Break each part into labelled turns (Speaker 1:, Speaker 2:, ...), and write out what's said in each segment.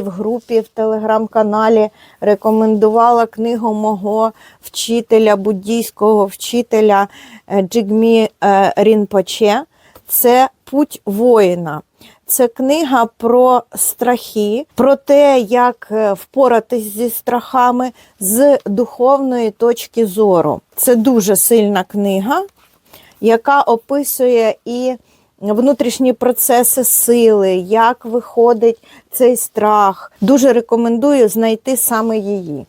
Speaker 1: в групі в телеграм-каналі рекомендувала книгу мого вчителя, буддійського вчителя е, Джигмі е, Рінпоче. Це Путь воїна. Це книга про страхи, про те, як е, впоратись зі страхами з духовної точки зору. Це дуже сильна книга, яка описує і внутрішні процеси сили, як виходить цей страх. Дуже рекомендую знайти саме її,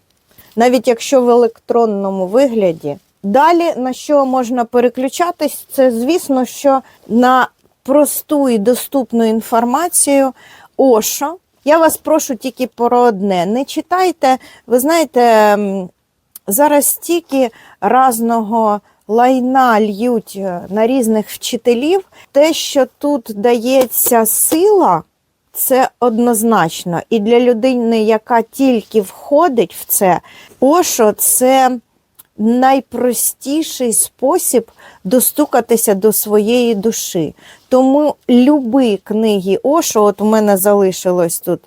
Speaker 1: навіть якщо в електронному вигляді. Далі на що можна переключатись, це звісно, що на просту і доступну інформацію Ошо. Я вас прошу тільки про одне. Не читайте, ви знаєте, зараз стільки разного лайна льють е, на різних вчителів. Те, що тут дається сила, це однозначно. І для людини, яка тільки входить в це, Ошо це найпростіший спосіб достукатися до своєї душі. Тому люби книги Ошо, от у мене залишилось тут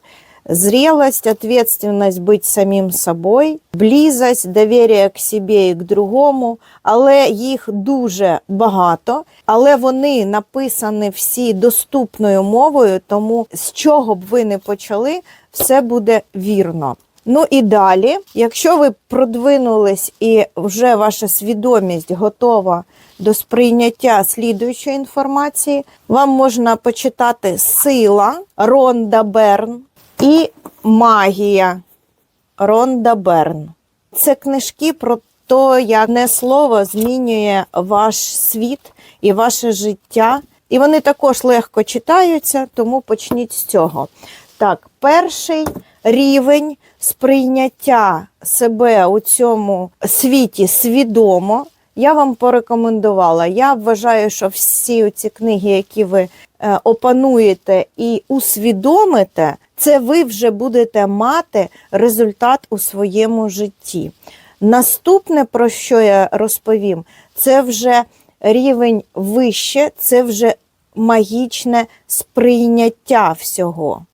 Speaker 1: зрелость, ответственность быть самим собою, близость, довір'я к себе і к другому, але їх дуже багато, але вони написані всі доступною мовою, тому з чого б ви не почали, все буде вірно. Ну і далі, якщо ви продвинулись і вже ваша свідомість готова до сприйняття слідуючої інформації, вам можна почитати Сила Ронда Берн і Магія Ронда Берн. Це книжки про те, як не слово змінює ваш світ і ваше життя. І вони також легко читаються, тому почніть з цього. Так, перший рівень сприйняття себе у цьому світі свідомо. Я вам порекомендувала. Я вважаю, що всі ці книги, які ви е, опануєте і усвідомите, це ви вже будете мати результат у своєму житті. Наступне, про що я розповім, це вже рівень вище, це вже магічне сприйняття всього.